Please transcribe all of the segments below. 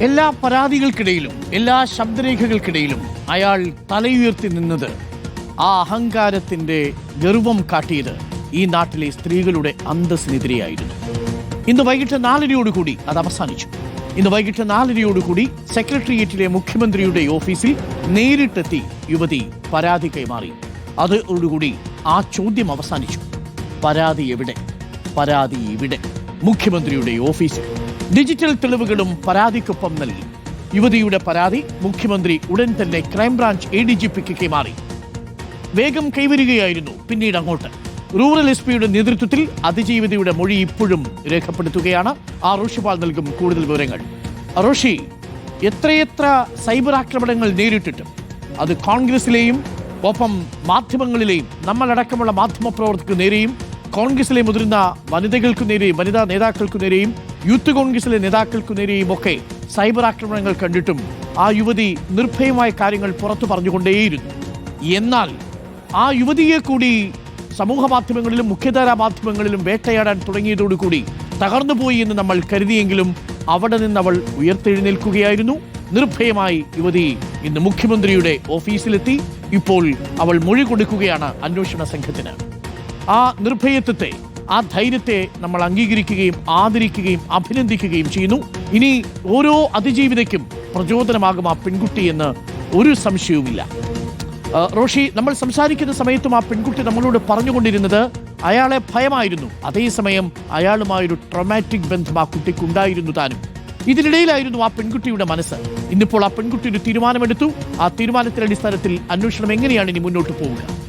എല്ലാ പരാതികൾക്കിടയിലും എല്ലാ ശബ്ദരേഖകൾക്കിടയിലും അയാൾ തലയുയർത്തി നിന്നത് ആ അഹങ്കാരത്തിന്റെ ഗർവം കാട്ടിയത് ഈ നാട്ടിലെ സ്ത്രീകളുടെ അന്തസ്സിനെതിരെയായിരുന്നു. ഇന്ന് വൈകിട്ട് നാലരയോടുകൂടി അത് അവസാനിച്ചു. ഇന്ന് വൈകിട്ട് നാലരയോടുകൂടി സെക്രട്ടേറിയറ്റിലെ മുഖ്യമന്ത്രിയുടെ ഓഫീസിൽ നേരിട്ടെത്തി യുവതി പരാതി കൈമാറി. അതോടുകൂടി ആ ചോദ്യം അവസാനിച്ചു. പരാതി എവിടെ? പരാതി ഇവിടെ. മുഖ്യമന്ത്രിയുടെ ഓഫീസിൽ. ഡിജിറ്റൽ തെളിവുകളും പരാതിക്കൊപ്പം നൽകി. യുവതിയുടെ പരാതി മുഖ്യമന്ത്രി ഉടൻ തന്നെ crime branch A D G പിക്ക് കൈമാറി വേഗം കൈവരികയായിരുന്നു പിന്നീട് അങ്ങോട്ട്. റൂറൽ എസ് പിയുടെ നേതൃത്വത്തിൽ അതിജീവിതയുടെ മൊഴി ഇപ്പോഴും രേഖപ്പെടുത്തുകയാണ്. ആ റോഷിപാൽ നൽകും കൂടുതൽ വിവരങ്ങൾ. റോഷി എത്രയെത്ര സൈബർ ആക്രമണങ്ങൾ നേരിട്ടിട്ടും അത് കോൺഗ്രസിലെയും ഒപ്പം മാധ്യമങ്ങളിലെയും നമ്മളടക്കമുള്ള മാധ്യമ പ്രവർത്തകർക്ക് നേരെയും കോൺഗ്രസിലെ മുതിർന്ന വനിതകൾക്കു നേരെയും വനിതാ നേതാക്കൾക്കു നേരെയും യൂത്ത് കോൺഗ്രസിലെ നേതാക്കൾക്കു നേരെയും ഒക്കെ സൈബർ ആക്രമണങ്ങൾ കണ്ടിട്ടും ആ യുവതി നിർഭയമായ കാര്യങ്ങൾ പുറത്തു പറഞ്ഞുകൊണ്ടേയിരുന്നു. എന്നാൽ ആ യുവതിയെ കൂടി സമൂഹ മാധ്യമങ്ങളിലും മുഖ്യധാരാ മാധ്യമങ്ങളിലും വേട്ടയാടാൻ തുടങ്ങിയതോടുകൂടി തകർന്നുപോയി എന്ന് നമ്മൾ കരുതിയെങ്കിലും അവിടെ നിന്ന് അവൾ ഉയർത്തെഴുന്നേൽക്കുകയായിരുന്നു. നിർഭയമായി യുവതി ഇന്ന് മുഖ്യമന്ത്രിയുടെ ഓഫീസിലെത്തി. ഇപ്പോൾ അവൾ മൊഴി കൊടുക്കുകയാണ് അന്വേഷണ സംഘത്തിന്. ആ നിർഭയത്വത്തെ ആ ധൈര്യത്തെ നമ്മൾ അംഗീകരിക്കുകയും ആദരിക്കുകയും അഭിനന്ദിക്കുകയും ചെയ്യുന്നു. ഇനി ഓരോ അതിജീവിതയ്ക്കും പ്രചോദനമാകും ആ പെൺകുട്ടി എന്ന് ഒരു സംശയവുമില്ല. റോഷി നമ്മൾ സംസാരിക്കുന്ന സമയത്തും ആ പെൺകുട്ടി നമ്മളോട് പറഞ്ഞുകൊണ്ടിരുന്നത് അയാളെ ഭയമായിരുന്നു. അതേസമയം അയാളുമായൊരു ട്രൊമാറ്റിക് ബന്ധം ആ കുട്ടിക്കുണ്ടായിരുന്നു താനും. ഇതിനിടയിലായിരുന്നു ആ പെൺകുട്ടിയുടെ മനസ്സ്. ഇന്നിപ്പോൾ ആ പെൺകുട്ടി ഒരു തീരുമാനമെടുത്തു. ആ തീരുമാനത്തിന്റെ അടിസ്ഥാനത്തിൽ അന്വേഷണം എങ്ങനെയാണ് ഇനി മുന്നോട്ട് പോവുക?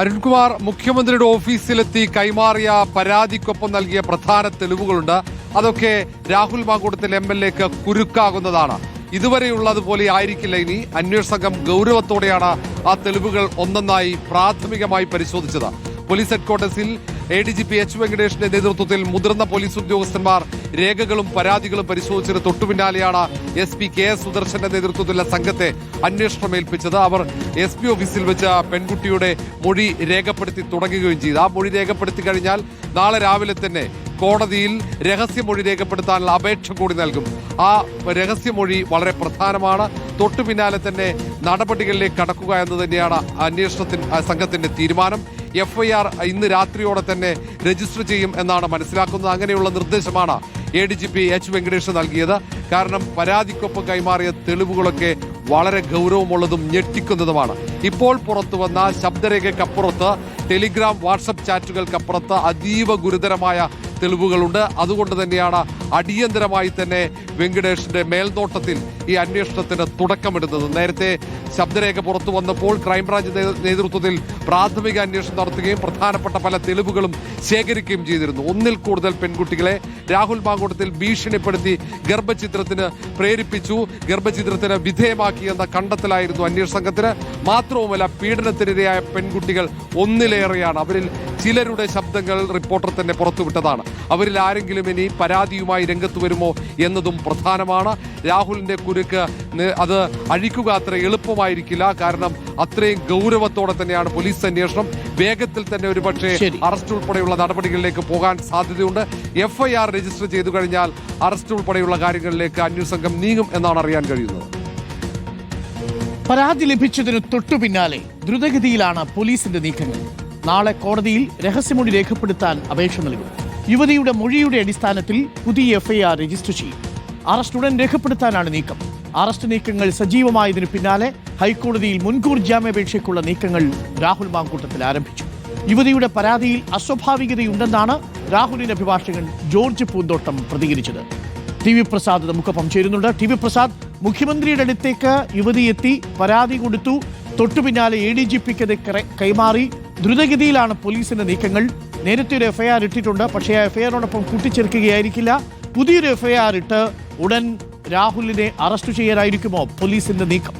അരുൺകുമാർ മുഖ്യമന്ത്രിയുടെ ഓഫീസിലെത്തി കൈമാറിയ പരാതിക്കൊപ്പം നൽകിയ പ്രധാന തെളിവുകളുണ്ട്. അതൊക്കെ രാഹുൽ മാങ്കൂട്ടത്തിൽ എം എൽ എക്ക് കുരുക്കാകുന്നതാണ്. ഇതുവരെയുള്ളതുപോലെ ആയിരിക്കില്ല ഇനി. അന്വേഷണ സംഘം ഗൗരവത്തോടെയാണ് ആ തെളിവുകൾ ഒന്നൊന്നായി പ്രാഥമികമായി പരിശോധിച്ചത്. Police ഹെഡ്ക്വാർട്ടേഴ്സിൽ A D G P H വെങ്കടേഷിന്റെ നേതൃത്വത്തിൽ മുതിർന്ന പോലീസ് ഉദ്യോഗസ്ഥന്മാർ രേഖകളും പരാതികളും പരിശോധിച്ചത് തൊട്ടുപിന്നാലെയാണ് എസ് പി കെ എസ് സുദർശന്റെ നേതൃത്വത്തിലുള്ള സംഘത്തെ അന്വേഷണം ഏൽപ്പിച്ചത് അവർ എസ് പി ഓഫീസിൽ വെച്ച് പെൺകുട്ടിയുടെ മൊഴി രേഖപ്പെടുത്തി തുടങ്ങുകയും ചെയ്തു. ആ മൊഴി രേഖപ്പെടുത്തി കഴിഞ്ഞാൽ നാളെ രാവിലെ തന്നെ കോടതിയിൽ രഹസ്യമൊഴി രേഖപ്പെടുത്താനുള്ള അപേക്ഷ കൂടി നൽകും. ആ രഹസ്യമൊഴി വളരെ പ്രധാനമാണ്. തൊട്ടു പിന്നാലെ തന്നെ നടപടികളിലേക്ക് കടക്കുക എന്ന് തന്നെയാണ് അന്വേഷണത്തിന് സംഘത്തിന്റെ തീരുമാനം. എഫ്ഐആർ ഇന്ന് രാത്രിയോടെ തന്നെ രജിസ്റ്റർ ചെയ്യും എന്നാണ് മനസ്സിലാക്കുന്നത്. അങ്ങനെയുള്ള നിർദ്ദേശമാണ് A D G P H Venkatesh നൽകിയത്. കാരണം പരാതിക്കൊപ്പം കൈമാറിയ തെളിവുകളൊക്കെ വളരെ ഗൗരവമുള്ളതും ഞെട്ടിക്കുന്നതുമാണ്. ഇപ്പോൾ പുറത്തു വന്ന ശബ്ദരേഖയ്ക്കപ്പുറത്ത് ടെലിഗ്രാം വാട്സപ്പ് ചാറ്റുകൾക്കപ്പുറത്ത് അതീവ ഗുരുതരമായ തെളിവുകളുണ്ട്. അതുകൊണ്ട് തന്നെയാണ് അടിയന്തരമായി തന്നെ വെങ്കടേഷിന്റെ മേൽനോട്ടത്തിൽ ഈ അന്വേഷണത്തിന് തുടക്കമിടുന്നത്. നേരത്തെ ശബ്ദരേഖ പുറത്തു വന്നപ്പോൾ ക്രൈംബ്രാഞ്ച് നേതൃത്വത്തിൽ പ്രാഥമിക അന്വേഷണം നടത്തുകയും പ്രധാനപ്പെട്ട പല തെളിവുകളും ശേഖരിക്കുകയും ചെയ്തിരുന്നു. ഒന്നിൽ കൂടുതൽ പെൺകുട്ടികളെ രാഹുൽ മാങ്കൂട്ടത്തിൽ ഭീഷണിപ്പെടുത്തി ഗർഭചിത്രത്തിന് പ്രേരിപ്പിച്ചു. ഗർഭചിത്രത്തിന് വിധേയമാക്കിയെന്ന കണ്ടെത്തലായിരുന്നു അന്വേഷണ സംഘത്തിന്. മാത്രവുമല്ല പീഡനത്തിനിരയായ പെൺകുട്ടികൾ ഒന്നിലേറെയാണ്. അവരിൽ ചിലരുടെ ശബ്ദങ്ങൾ റിപ്പോർട്ടർ തന്നെ പുറത്തുവിട്ടതാണ്. അവരിൽ ആരെങ്കിലും ഇനി പരാതിയുമായി രംഗത്ത് വരുമോ എന്നതും പ്രധാനമാണ്. രാഹുലിന്റെ കുരുക്ക് ന- അത് അഴിക്കുക അത്ര എളുപ്പമായിരിക്കില്ല. കാരണം അത്രയും ഗൗരവത്തോടെ തന്നെയാണ് പോലീസ് അന്വേഷണം. വേഗത്തിൽ തന്നെ ഒരുപക്ഷെ. അറസ്റ്റ് ഉൾപ്പെടെയുള്ള നടപടികളിലേക്ക് പോകാൻ സാധ്യതയുണ്ട്. എഫ്ഐആർ രജിസ്റ്റർ ചെയ്തു കഴിഞ്ഞാൽ അറസ്റ്റ് ഉൾപ്പെടെയുള്ള കാര്യങ്ങളിലേക്ക് അന്വേഷണ നീങ്ങും എന്നാണ് അറിയാൻ കഴിയുന്നത്. പരാതി ലഭിച്ചതിന് തൊട്ടു പിന്നാലെ ദ്രുതഗതിയിലാണ് പോലീസിന്റെ നീക്കങ്ങൾ. നാളെ കോടതിയിൽ രഹസ്യമൊഴി രേഖപ്പെടുത്താൻ അപേക്ഷ നൽകും. യുവതിയുടെ മൊഴിയുടെ അടിസ്ഥാനത്തിൽ പുതിയ എഫ്ഐആർ രജിസ്റ്റർ ചെയ്യും. അറസ്റ്റ് ഉടൻ രേഖപ്പെടുത്താനാണ് നീക്കം. അറസ്റ്റ് നീക്കങ്ങൾ സജീവമായതിന് പിന്നാലെ ഹൈക്കോടതിയിൽ മുൻകൂർ ജാമ്യാപേക്ഷയ്ക്കുള്ള നീക്കങ്ങൾ രാഹുൽ മാങ്കൂട്ടത്തിൽ ആരംഭിച്ചു. യുവതിയുടെ പരാതിയിൽ അസ്വാഭാവികതയുണ്ടെന്നാണ് രാഹുലിന്റെ അഭിഭാഷകൻ ജോർജ് പൂന്തോട്ടം പ്രതികരിച്ചത്. ടി വി പ്രസാദ് നമുക്കൊപ്പം ചേരുന്നുണ്ട്. ടി വി പ്രസാദ് മുഖ്യമന്ത്രിയുടെ അടുത്തേക്ക് യുവതി എത്തി പരാതി കൊടുത്തു. തൊട്ടു പിന്നാലെ എ ഡി ജി പിക്ക് കൈമാറി. ദ്രുതഗതിയിലാണ് പോലീസിന്റെ നീക്കങ്ങൾ. നേരത്തെ ഒരു എഫ്ഐആർ ഇട്ടിട്ടുണ്ട്. പക്ഷേ ആ എഫ്ഐആറിനോടൊപ്പം കൂട്ടിച്ചേർക്കുകയായിരിക്കില്ല. പുതിയൊരു എഫ്ഐആർ ഇട്ട് ഉടൻ രാഹുലിനെ അറസ്റ്റ് ചെയ്യാനായിരിക്കുമോ പോലീസിന്റെ നീക്കം?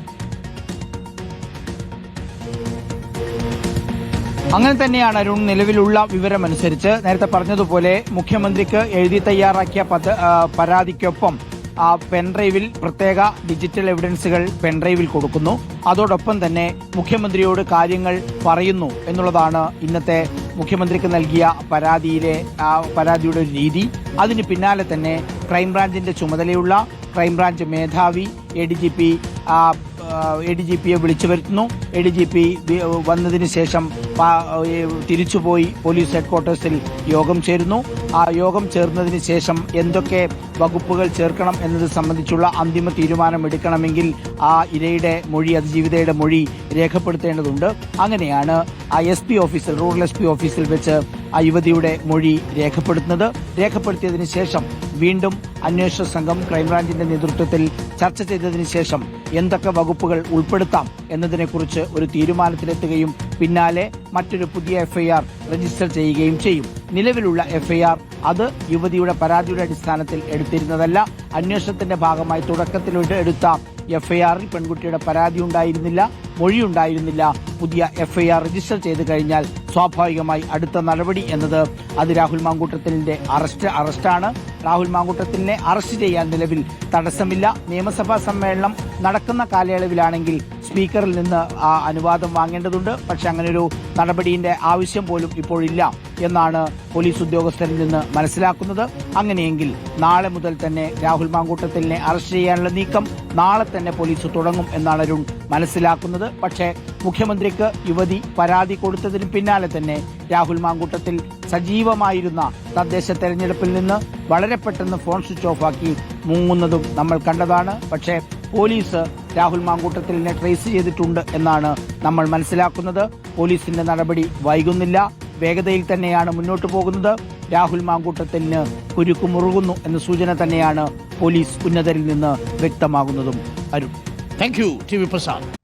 അങ്ങനെ തന്നെയാണ് അരുൺ നിലവിലുള്ള വിവരമനുസരിച്ച് നേരത്തെ പറഞ്ഞതുപോലെ മുഖ്യമന്ത്രിക്ക് എഴുതി തയ്യാറാക്കിയ ആ, പരാതിക്കൊപ്പം ആ പെൻഡ്രൈവിൽ പ്രത്യേക ഡിജിറ്റൽ എവിഡൻസുകൾ പെൻഡ്രൈവിൽ കൊടുക്കുന്നു. അതോടൊപ്പം തന്നെ മുഖ്യമന്ത്രിയോട് കാര്യങ്ങൾ പറയുന്നു എന്നുള്ളതാണ് ഇന്നത്തെ മുഖ്യമന്ത്രിക്ക് നൽകിയ പരാതിയിലെ ആ പരാതിയുടെ ഒരു രീതി അതിന് പിന്നാലെ തന്നെ ക്രൈംബ്രാഞ്ചിന്റെ ചുമതലയുള്ള ക്രൈംബ്രാഞ്ച് മേധാവി A D G P A D G പിയെ വിളിച്ചു വരുത്തുന്നു. എ ഡി ജി പി വന്നതിന് ശേഷം തിരിച്ചുപോയി പോലീസ് ഹെഡ്ക്വാർട്ടേഴ്സിൽ യോഗം ചേരുന്നു. ആ യോഗം ചേർന്നതിന് ശേഷം എന്തൊക്കെ വകുപ്പുകൾ ചേർക്കണം എന്നത് സംബന്ധിച്ചുള്ള അന്തിമ തീരുമാനം എടുക്കണമെങ്കിൽ ആ ഇരയുടെ മൊഴി അതിജീവിതയുടെ മൊഴി രേഖപ്പെടുത്തേണ്ടതുണ്ട്. അങ്ങനെയാണ് ആ എസ് പി ഓഫീസിൽ റൂറൽ എസ് പി ഓഫീസിൽ വെച്ച് ആ യുവതിയുടെ മൊഴി രേഖപ്പെടുത്തുന്നത്. രേഖപ്പെടുത്തിയതിനു ശേഷം വീണ്ടും അന്വേഷണ സംഘം ക്രൈംബ്രാഞ്ചിന്റെ നേതൃത്വത്തിൽ ചർച്ച ചെയ്തതിനു ശേഷം എന്തൊക്കെ വകുപ്പുകൾ ഉൾപ്പെടുത്താം എന്നതിനെക്കുറിച്ച് ഒരു തീരുമാനത്തിലെത്തുകയും പിന്നാലെ മറ്റൊരു പുതിയ എഫ്ഐആർ രജിസ്റ്റർ ചെയ്യുകയും ചെയ്യും. നിലവിലുള്ള എഫ്ഐആർ അത് യുവതിയുടെ പരാതിയുടെ അടിസ്ഥാനത്തിൽ എടുത്തിരുന്നതല്ല. അന്വേഷണത്തിന്റെ ഭാഗമായി തുടക്കത്തിലൂടെ എടുത്ത എഫ്ഐആറിൽ പെൺകുട്ടിയുടെ പരാതി ഉണ്ടായിരുന്നില്ല മൊഴിയുണ്ടായിരുന്നില്ല പുതിയ എഫ്ഐആർ രജിസ്റ്റർ ചെയ്തു കഴിഞ്ഞാൽ സ്വാഭാവികമായി അടുത്ത നടപടി എന്നത് അത് രാഹുൽ മാങ്കൂട്ടത്തിന്റെ അറസ്റ്റ് അറസ്റ്റാണ് രാഹുൽ മാങ്കൂട്ടത്തിനെ അറസ്റ്റ് ചെയ്യാൻ നിലവിൽ തടസ്സമില്ല. നിയമസഭാ സമ്മേളനം നടക്കുന്ന കാലയളവിലാണെങ്കിൽ സ്പീക്കറിൽ നിന്ന് ആ അനുവാദം വാങ്ങേണ്ടതുണ്ട്. പക്ഷേ അങ്ങനെ ഒരു നടപടിയുടെ ആവശ്യം പോലും ഇപ്പോഴില്ല എന്നാണ് പോലീസ് ഉദ്യോഗസ്ഥരിൽ നിന്ന് മനസ്സിലാക്കുന്നത്. അങ്ങനെയെങ്കിൽ നാളെ മുതൽ തന്നെ രാഹുൽ മാങ്കൂട്ടത്തിനെ അറസ്റ്റ് ചെയ്യാനുള്ള നീക്കം നാളെ തന്നെ പോലീസ് തുടങ്ങും എന്നാണ് അരുൺ മനസ്സിലാക്കുന്നത്. പക്ഷേ മുഖ്യമന്ത്രിക്ക് യുവതി പരാതി കൊടുത്തതിന് പിന്നാലെ തന്നെ രാഹുൽ മാങ്കൂട്ടത്തിൽ സജീവമായിരുന്ന തദ്ദേശ തെരഞ്ഞെടുപ്പിൽ നിന്ന് വളരെ പെട്ടെന്ന് ഫോൺ സ്വിച്ച് ഓഫ് ആക്കി മുങ്ങുന്നതും നമ്മൾ കണ്ടതാണ്. പക്ഷേ പോലീസ് രാഹുൽ മാങ്കൂട്ടത്തിലിനെ ട്രേസ് ചെയ്തിട്ടുണ്ട് എന്നാണ് നമ്മൾ മനസ്സിലാക്കുന്നത്. പോലീസിന്റെ നടപടി വൈകുന്നില്ല. വേഗതയിൽ തന്നെയാണ് മുന്നോട്ടു പോകുന്നത്. രാഹുൽ മാങ്കൂട്ടത്തിന് കുരുക്കുമുറുകുന്നു എന്ന സൂചന തന്നെയാണ് പോലീസ് ഉന്നതരിൽ നിന്ന് വ്യക്തമാകുന്നതും. Arun. Thank you T V Prasad